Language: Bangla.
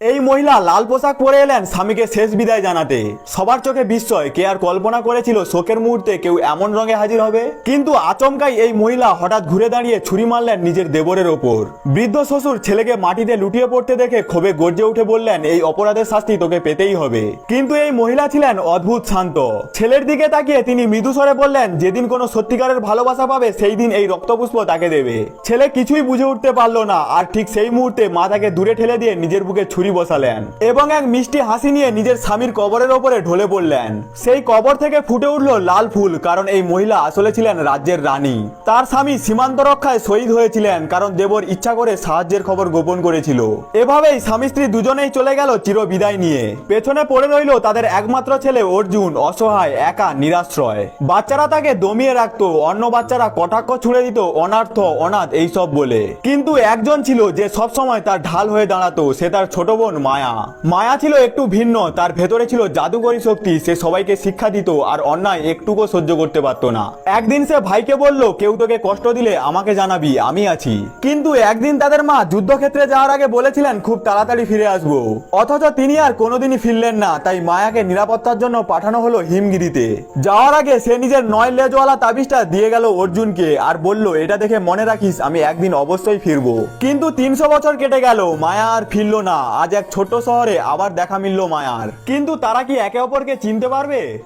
এই মহিলা লাল পোশাক পরে এলেন স্বামীকে শেষ বিদায় জানাতে। সবার চোখে বিস্ময়, কে আর কল্পনা করেছিল শোকের মুহূর্তে কেউ এমন রঙে হাজির হবে? কিন্তু আচমকাই এই মহিলা হঠাৎ ঘুরে দাঁড়িয়ে ছুরি মারলেন নিজের দেবরের ওপর। বৃদ্ধ শ্বশুর ছেলেকে মাটিতে লুটিয়ে পড়তে দেখে ক্ষোভে গর্জে উঠে বললেন, এই অপরাধের শাস্তি তোকে পেতেই হবে। কিন্তু এই মহিলা ছিলেন অদ্ভুত শান্ত। ছেলের দিকে তাকিয়ে তিনি মৃদু স্বরে বললেন, যেদিন কোনো সত্যিকারের ভালোবাসা পাবে, সেই দিন এই রক্তপুষ্প তাকে দেবে। ছেলে কিছুই বুঝে উঠতে পারল না, আর ঠিক সেই মুহূর্তে মা তাকে দূরে ঠেলে দিয়ে নিজের বুকে ছুরি বসালেন এবং এক মিষ্টি হাসি নিয়ে নিজের স্বামীর কবরের ওপরে ঢলে পড়লেন। সেই কবর থেকে ফুটে উঠল লাল ফুল, কারণ এই মহিলা আসলে ছিলেন রাজ্যের রানী। তার স্বামী সীমান্ত রক্ষায় শহীদ হয়েছিলেন, কারণ দেবর ইচ্ছা করে সাহায্যের খবর গোপন করেছিল। এভাবেই স্বামী স্ত্রী দুজনেই চলে গেল চির বিদায় নিয়ে। পেছনে পড়ে রইল তাদের একমাত্র ছেলে অর্জুন, অসহায়, একা, নিরাশ্রয়। বাচ্চারা তাকে দমিয়ে রাখতো, অন্য বাচ্চারা কটাক্ষ ছুড়ে দিত, অনার্থ, অনাথ, এইসব বলে। কিন্তু একজন ছিল যে সবসময় তার ঢাল হয়ে দাঁড়াতো, সে তার ছোট বোন মায়া। মায়া ছিল একটু ভিন্ন, তার ভেতরে ছিল জাদুকরী শক্তি, সে সবাইকে শিক্ষা দিত আর অন্যায় একটুকু সহ্য করতে পারতো না। একদিন সে ভাইকে বলল, কেউ তোকে কষ্ট দিলে আমাকে জানাবি, আমি আছি। কিন্তু একদিন তাদের মা যুদ্ধক্ষেত্রে যাওয়ার আগে বলেছিলেন, খুব তাড়াতাড়ি ফিরে আসব। অথচ তিনি আর কোনোদিনই ফিরলেন না, তাই মায়াকে নিরাপত্তার জন্য পাঠানো হলো হিমগিরিতে। যাওয়ার আগে সে নিজের নয় লেজওয়ালা তাবিজটা দিয়ে গেল অর্জুনকে আর বলল, এটা দেখে মনে রাখিস, আমি একদিন অবশ্যই ফিরবো। কিন্তু তিনশো বছর কেটে গেল, মায়া আর ফিরলো না। আজ এক ছোট শহরে আবার দেখা মিলল মায়ার। কিন্তু তারা কি একে অপরকে চিনতে পারবে?